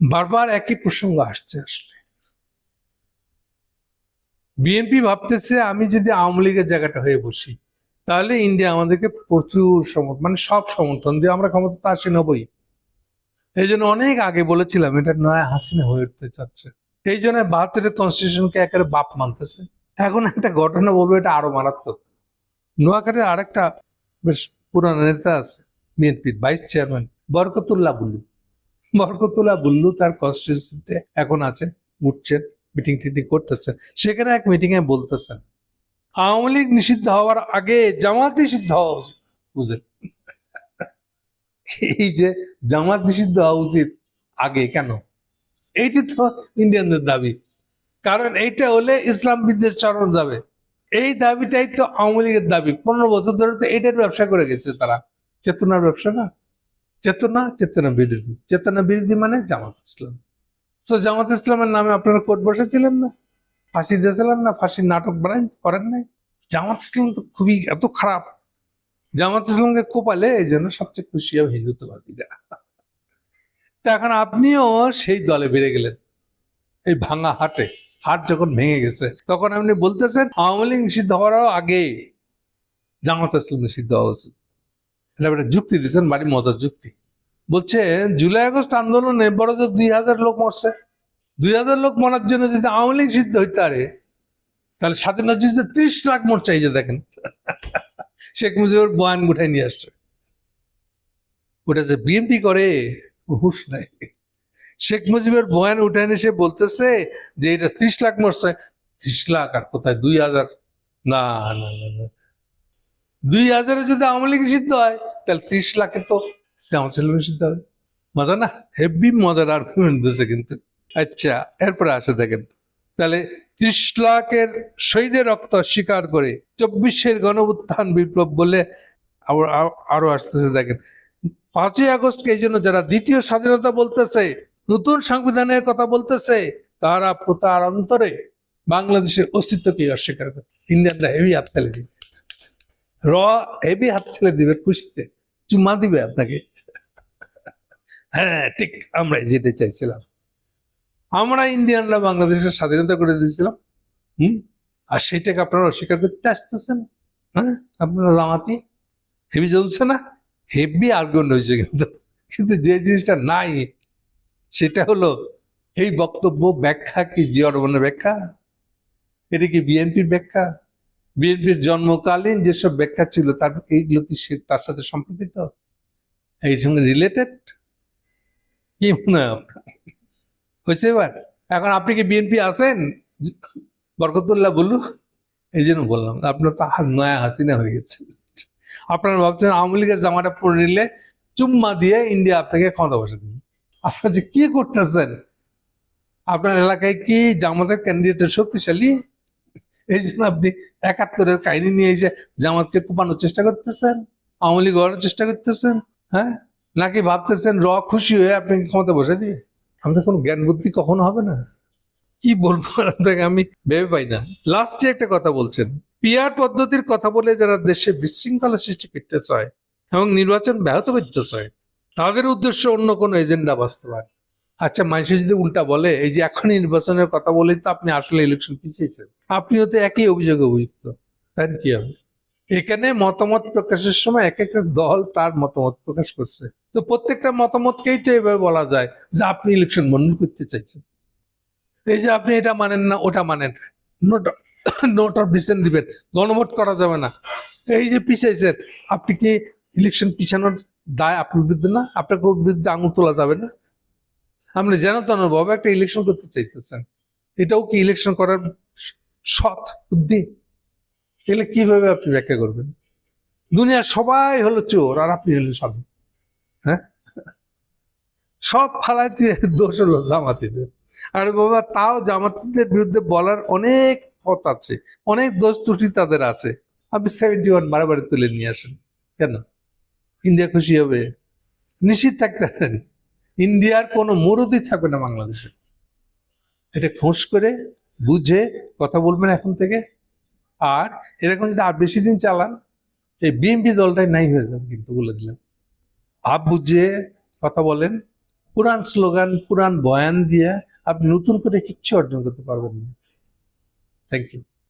বারবার একই প্রসঙ্গ আসছে আসলে। বিএনপি ভাবতেছে, আমি যদি আওয়ামী লীগের জায়গাটা হয়ে বসি, তাহলে ইন্ডিয়া আমাদেরকে প্রচুর সমর্থন মানে সব সমর্থন দিয়ে আমরা ক্ষমতা তো আসি নবই এই জন্য অনেক আগে বলেছিলাম, এটা নয়া হাসিনা হয়ে উঠতে চাচ্ছে। এই জন্য বাহাত্তরের কনস্টিটিউশনকে একেবারে বাপ মানতেছে। এখন একটা ঘটনা বলব, এটা আরও মারাত্মক। নোয়াখালীর আরেকটা বেশ পুরানো নেতা আছে বিএনপির ভাইস চেয়ারম্যান বরকতুল্লাহ বুল্লু বরকতুল্লাহ বুল্লু তার কনস্টিটিউন্সিতে এখন আছেন, উঠছেন মিটিং টিটিং করতেছেন। সেখানে এক মিটিং এ বলতেছেন, আওয়ামী লীগ নিষিদ্ধ হওয়ার আগে জামাত নিষিদ্ধ হওয়া উচিত। এই যে জামাত নিষিদ্ধ হওয়া উচিত আগে কেন? এইটি তো ইন্ডিয়ানদের দাবি। কারণ এইটা হলে ইসলাম বিদ্বেষ চরণ যাবে। এই দাবিটাই তো আওয়ামী লীগের দাবি। পনেরো বছর ধরে তো এইটার ব্যবসা করে গেছে তারা। চেতনার ব্যবসা না? চেতনা চেতনা বিরোধী। চেতনা বিরোধী মানে জামাত ইসলাম। তো জামাত ইসলামের নামে আপনারা কোর্ট বসেছিলেন না? ফাঁসি দিয়েছিলেন না? ফাঁসির নাটক বানাই, করেন নাই? জামাত ইসলাম তো খুবই, এত খারাপ। জামাত ইসলামকে কোপালে এই জন্য সবচেয়ে খুশি হবে হিন্দুত্ববাদীরা। তা এখন আপনিও সেই দলে বেড়ে গেলেন। এই ভাঙা হাটে। হাট যখন ভেঙে গেছে, তখন আপনি বলতেছেন, আওয়ামী লীগ নিষিদ্ধ হওয়ারও আগে জামাত ইসলাম নিষিদ্ধ হওয়া উচিত। একটা যুক্তি দিচ্ছেন বাড়ি মজার যুক্তি। বলছে, জুলাই আগস্ট আন্দোলনে বড় যে দুই হাজার লোক মরছে। দুই হাজার লোক মরার জন্য যদি আওয়ামী লীগ সিদ্ধ হইতে পারে, তাহলে স্বাধীনতা যুদ্ধে ত্রিশ লাখ মোট চাই যে দেখেন। শেখ মুজিবুর বয়ান গুঠাই নিয়ে আসছে। ওটা যে বিএমপি করে, হুশ নাই। শেখ মুজিবের বয়ান উঠে সে বলতেছে যে এটা ত্রিশ লাখ মরছে। ত্রিশ লাখ আর কোথায়? দুই হাজার? না না না না। দুই হাজারে যদি আওয়ামী লীগ সিদ্ধ হয় তাহলে ত্রিশ লাখে তো জামাত ইসলামী সিদ্ধ হবে মজা না? হেভি মজার আর্গুমেন্ট দিয়েছে কিন্তু। আচ্ছা এরপরে আসে দেখেন। তাহলে ত্রিশ লাখের শহীদের রক্ত স্বীকার করে চব্বিশের গণ উত্থান বিপ্লব বলে আরো- আসতেছে দেখেন। পাঁচই আগস্টকে এই জন্য যারা দ্বিতীয় স্বাধীনতা বলতেছে, নতুন সংবিধানের কথা বলতেছে, তারা প্রতার অন্তরে বাংলাদেশের অস্তিত্বকে অস্বীকার করে। ইন্ডিয়ানরা হেভি হাত দিবে। র হেভি হাত দিবে খুশিতে। চুমা দিবে আপনাকে। হ্যাঁ ঠিক আমরা যেতে চাইছিলাম। আমরা ইন্ডিয়ানরা বাংলাদেশের স্বাধীনতা করে দিয়েছিলাম। হুম? আর সেটাকে আপনারা অস্বীকার করতে আসতেছেন। হ্যাঁ আপনারা জামাতি। হেভি চলছে না? হেভি আর্গুমেন্ট হয়েছে কিন্তু। কিন্তু যে জিনিসটা নাই, সেটা হলো এই বক্তব্য ব্যাখ্যা কি জিয়া রহমানের ব্যাখ্যা? এটা কি বিএনপির ব্যাখ্যা? বিএনপির জন্মকালীন যেসব ব্যাখ্যা ছিল, তার এইগুলো কি তার সাথে সম্পর্কিত? এই সঙ্গে রিলেটেড কি মনে হয় আপনার? হয়েছে এবার? এখন আপনি কি বিএনপি আছেন? বরকতুল্লাহ বলু। এই জন্য বললাম, আপনার তো নয়া হাসিনা হয়ে গেছে। আপনারা ভাবছেন আওয়ামী লীগের জামাটা পরে নিলে চুম্মা দিয়ে ইন্ডিয়া আপনাকে ক্ষমতা বসে দিন আপনারা যে কি করতেছেন? আপনার এলাকায় কি জামাতের ক্যান্ডিডেট শক্তিশালী? এই জন্য আপনি একাত্তরের কাহিনী নিয়ে এসে জামাতকে কোপানোর চেষ্টা করতেছেন? আওয়ামী লীগ হওয়ার চেষ্টা করতেছেন? হ্যাঁ? নাকি ভাবতেছেন র খুশি হয়ে আপনাকে ক্ষমতা বসে দিবে? আমাদের কোনো জ্ঞান বুদ্ধি কখনো হবে না। কি বলব আপনাকে? আমি ভেবে পাই না। লাস্টে একটা কথা বলছেন। পিয়ার পদ্ধতির কথা বলে যারা দেশে বিশৃঙ্খলা সৃষ্টি করতে চায় এবং নির্বাচন ব্যাহত করতে চায়, তাদের উদ্দেশ্য অন্য কোনো এজেন্ডা বাস্তবায়ন। আচ্ছা মানুষ যদি উল্টা বলে, এই যে এখন নির্বাচনের কথা বলেই তো আপনি আসলে ইলেকশন পিছিয়েছেন। আপনিও তো একই অভিযোগে অভিযুক্ত, তাই কি হবে? এখানে মতামত প্রকাশের সময় এক একটা দল তার মতামত প্রকাশ করছে। তো প্রত্যেকটা মতামতকেই তো এভাবে বলা যায় যে আপনি ইলেকশন মঞ্জুর করতে চাইছেন। এই যে আপনি এটা মানেন না, ওটা মানেন নোট নোট অফ ডিসেন্ট দিবেন, গণভোট করা যাবে না। এই যে পিছাইছেন, আপনি কি ইলেকশন পিছানোর দায় আপনার বিরুদ্ধে না? আপনার বিরুদ্ধে আঙুল তোলা যাবে না? আপনি যেন তেন একটা ইলেকশন করতে চাইতেছেন। এটাও কি ইলেকশন করার সৎ বুদ্ধি। এগুলো কীভাবে আপনি ব্যাখ্যা করবেন? দুনিয়ার সবাই হলো চোর, আর আপনি হলেন সাধু। হ্যাঁ? সব ফালায় দিয়ে দোষ হলো জামাতিদের। আর বাবা, তাও জামাতিদের বিরুদ্ধে বলার অনেক পথ আছে, অনেক দোষ ত্রুটি তাদের আছে। আপনি সেভেন্টি ওয়ান বারে তুলে নিয়ে আসেন। কেন? ইন্ডিয়া খুশি হবে? নিশ্চিত থাকতে পারেন। ইন্ডিয়ার কোনো মুরতি থাকবে না বাংলাদেশে। এটা খোঁজ করে বুঝে কথা বলবেন এখন থেকে। আর এরকম যদি আর বেশি দিন চালান, এই বিএনপি দলটাই নাই হয়ে যাবে কিন্তু বলে দিলাম। ভাব বুঝে কথা বলেন পুরান স্লোগান পুরান বয়ান দিয়ে আপনি নতুন করে কিচ্ছু অর্জন করতে পারবেন না। Thank you